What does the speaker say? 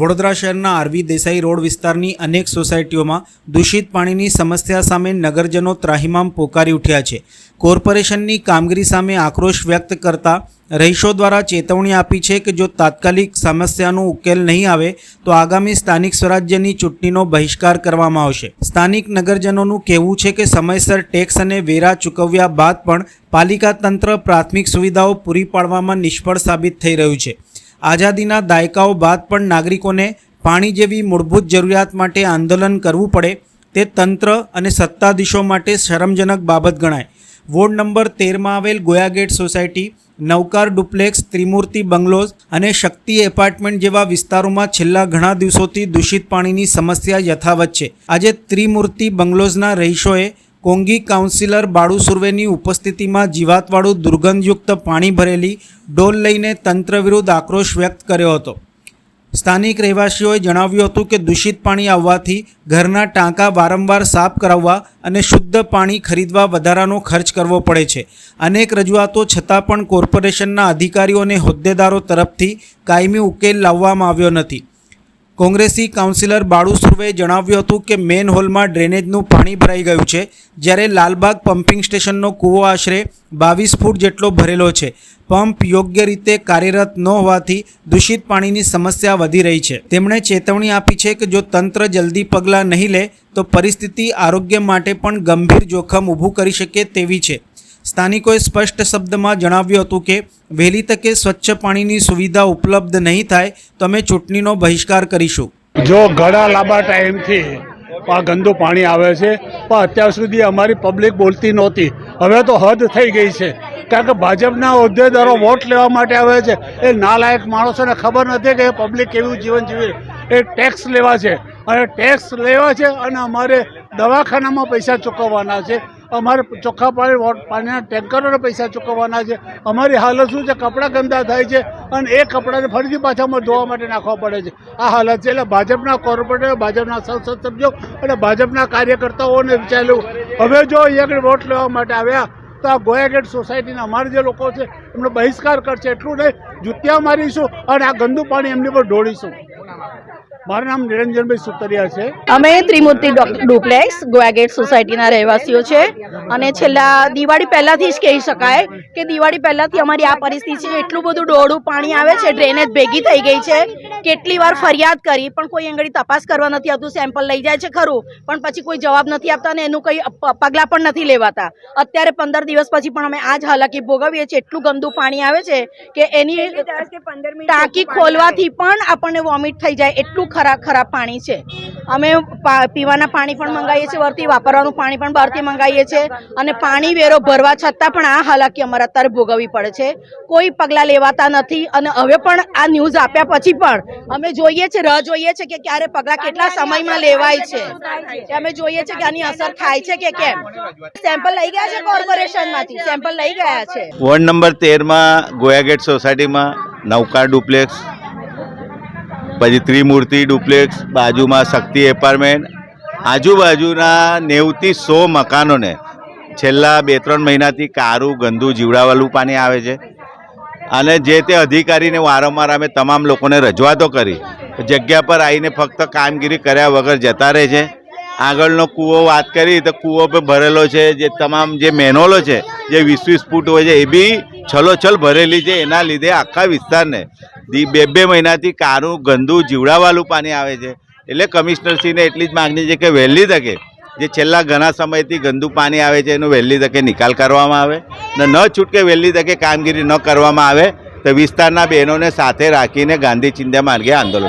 વડોદરા શહેરના RV Desai road વિસ્તારની અનેક સોસાયટીઓમાં દૂષિત પાણીની સમસ્યા સામે નગરજનો ત્રાહિમામ પોકારી ઉઠ્યા છે. કોર્પોરેશનની કામગીરી સામે આક્રોશ વ્યક્ત કરતા રહીશો દ્વારા ચેતવણી આપી છે કે જો તાત્કાલિક સમસ્યાનો ઉકેલ નહીં આવે, તો આગામી સ્થાનિક સ્વરાજ્યની ચૂંટણીનો બહિષ્કાર કરવામાં આવશે. સ્થાનિક નગરજનોનું કહેવું છે કે સમયસર ટેક્સ અને વેરા ચૂકવ્યા બાદ પણ પાલિકા તંત્ર પ્રાથમિક સુવિધાઓ પૂરી પાડવામાં નિષ્ફળ સાબિત થઈ રહ્યું છે. આઝાદીના દાયકાઓ બાદ પણ નાગરિકોને પાણી જેવી મૂળભૂત જરૂરિયાત માટે આંદોલન કરવું પડે તે તંત્ર અને સત્તાધીશો માટે શરમજનક બાબત ગણાય. વોર્ડ નંબર તેરમાં આવેલ Goyagate society, Navkar duplex, Trimurti bungalows અને શક્તિ એપાર્ટમેન્ટ જેવા વિસ્તારોમાં છેલ્લા ઘણા દિવસોથી દૂષિત પાણીની સમસ્યા યથાવત છે. આજે ત્રિમૂર્તિ બંગલોઝના રહીશોએ કોંગી કાઉન્સિલર બાળુ સુર્વેની ઉપસ્થિતિમાં જીવાતવાળું દુર્ગંધયુક્ત પાણી ભરેલી ડોલ લઈને તંત્ર વિરુદ્ધ આક્રોશ વ્યક્ત કર્યો હતો. સ્થાનિક રહેવાસીઓએ જણાવ્યું હતું કે દૂષિત પાણી આવવાથી ઘરના ટાંકા વારંવાર સાફ કરાવવા અને શુદ્ધ પાણી ખરીદવા વધારાનો ખર્ચ કરવો પડે છે. અનેક રજૂઆતો છતાં પણ કોર્પોરેશનના અધિકારીઓ અને હોદ્દેદારો તરફથી કાયમી ઉકેલ લાવવામાં આવ્યો નથી. કોંગ્રેસી કાઉન્સિલર બાળુ સુર્વેએ જણાવ્યું હતું કે મેન હોલમાં ડ્રેનેજનું પાણી ભરાઈ ગયું છે, જ્યારે લાલબાગ પમ્પિંગ સ્ટેશનનો કૂવો આશરે બાવીસ ફૂટ જેટલો ભરેલો છે. પંપ યોગ્ય રીતે કાર્યરત ન હોવાથી દૂષિત પાણીની સમસ્યા વધી રહી છે. તેમણે ચેતવણી આપી છે કે જો તંત્ર જલ્દી પગલાં નહીં લે, તો પરિસ્થિતિ આરોગ્ય માટે પણ ગંભીર જોખમ ઊભું કરી શકે તેવી છે. સ્થાનિકોએ સ્પષ્ટ શબ્દમાં જણાવ્યું હતું કે, વહેલી તકે સ્વચ્છ પાણીની સુવિધા ઉપલબ્ધ નહીં થાય, તો અમે ચૂંટણીનો બહિષ્કાર કરીશું. જો ઘણા લાંબા ટાઈમથી આ ગંદુ પાણી આવે છે, પણ અત્યાર સુધી અમારી પબ્લિક બોલતી નહોતી. હવે તો હદ થઈ ગઈ છે. કારણ કે ભાજપના હોદ્દેદારો વોટ લેવા માટે આવે છે. એ નાલાયક માણસોને ખબર નથી કે પબ્લિક કેવું જીવન જીવે. એ ટેક્સ લેવા છે. અને ટેક્સ લેવા છે અને અમારે દવાખાનામાં પૈસા ચૂકવવાના છે. અમારે ચોખ્ખા પાણી પાણીના ટેન્કરોને પૈસા ચૂકવવાના છે. અમારી હાલત શું છે? કપડાં ગંદા થાય છે અને એ કપડાને ફરીથી પાછા અમારે ધોવા માટે નાખવા પડે છે. આ હાલત છે એટલે ભાજપના કોર્પોરેટર, ભાજપના સંસદ સભ્યો અને ભાજપના કાર્યકર્તાઓને વિચાર્યું, હવે જો અહીંયા વોટ લેવા માટે આવ્યા, તો આ ગોયાગેટ સોસાયટીના અમારા જે લોકો છે, એમનો બહિષ્કાર કરશે. એટલું નહીં, જુતિયા મારીશું અને આ ગંદુ પાણી એમની પર ઢોળીશું. મારું નામ નિરંજનભાઈ સુતરિયા છે. અમે ત્રિમૂર્તિ ડુપ્લેક્સ ડુપ્લેક્સ ગોયાગેટ સોસાયટીના રહેવાસીઓ છે. અને છેલ્લા દિવાળી પહેલાથી જ કહી શકાય કે દિવાળી પહેલાથી અમારી આ પરિસ્થિતિ છે. એટલું બધું ડોળું પાણી આવે છે, ડ્રેનેજ ભેગી થઈ ગઈ છે. કેટલી વાર ફરિયાદ કરી પણ કોઈ અંગડી તપાસ કરવા નથી આવતું સેમ્પલ લઈ જાય છે ખરું પણ પછી કોઈ જવાબ નથી આપતા અને એનું કઈ પગલાં પણ નથી લેવાતા. અત્યારે પંદર દિવસ પછી પણ અમે આ જ હાલાકી ભોગવીએ છીએ એટલું ગંદુ પાણી આવે છે કે એની ટાંકી ખોલવાથી પણ આપણને વોમિટ થઈ જાય એટલું ખરાબ ખરાબ પાણી છે. અમે પીવાના પાણી પણ મંગાવીએ છીએ વરતી વાપરવાનું પાણી પણ બહારથી મંગાવીએ છીએ અને પાણી વેરો ભરવા છતાં પણ આ હાલાકી અમારે અત્યારે ભોગવવી પડે છે. કોઈ પગલાં લેવાતા નથી અને હવે પણ આ ન્યૂઝ આપ્યા પછી પણ અમે જોઈએ છે રાહ જોઈએ છે કે ક્યારે પગલાં કેટલા સમયમાં લેવાય છે. અમે જોઈએ છે કે આની અસર થાય છે કે કેમ? સેમ્પલ લઈ ગયા છે કોર્પોરેશનમાંથી? સેમ્પલ લઈ ગયા છે. વોર્ડ નંબર તેરમાં ગોયાગેટ સોસાયટીમાં નૌકા ડુપ્લેક્સ પછી ત્રિમૂર્તિ ડુપ્લેક્સ બાજુમાં શક્તિ એપાર્ટમેન્ટ આજુબાજુના નેવથી સો મકાનોને છેલ્લા બે ત્રણ મહિનાથી કારું ગંદુ જીવડાવાલું પાણી આવે છે. અને જે તે અધિકારીને વારંવાર અમે તમામ લોકોને રજૂઆતો કરી, જગ્યા પર આવીને ફક્ત કામગીરી કર્યા વગર જતા રહે છે. આગળનો કૂવો વાત કરી, તો કૂવો પર ભરેલો છે, જે તમામ જે મેનોલો છે, જે વીસ વીસ ફૂટ હોય છે, એ બી છલોછલ ભરેલી છે, એના લીધે આખા વિસ્તારને બે બે મહિનાથી કારું ગંદુ જીવડાવાળું પાણી આવે છે. એટલે કમિશનરશ્રીને એટલી જ માગણી છે કે વહેલી તકે જે છેલ્લા ઘણા સમયથી ગંદુ પાણી આવે છે, એનો વહેલી તકે નિકાલ કરવામાં આવે ને ન છૂટકે વહેલી તકે કામગીરી ન કરવામાં આવે, તો વિસ્તારના બહેનોને સાથે રાખીને ગાંધી ચિંધ્યા માર્ગે આંદોલન